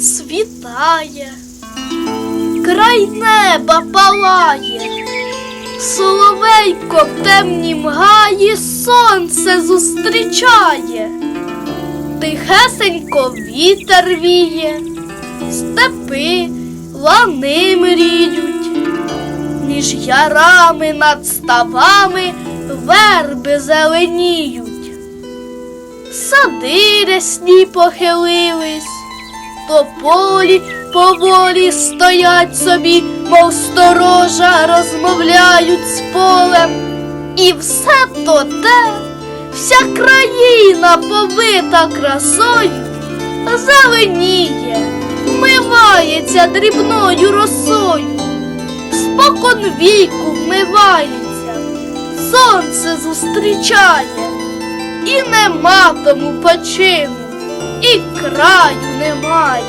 Світає, край неба палає, соловейко в темнім гаї сонце зустрічає, тихесенько вітер віє, степи лани мріють, ярами над ставами верби зеленіють, сади рясні похилились тополі поволі стоять собі, мов сторожа, розмовляють з полем. І все то те, вся країна повита красою, зеленіє, вмивається дрібною росою, спокон віку вмивається, сонце зустрічає, і нема тому почину, і краю немає.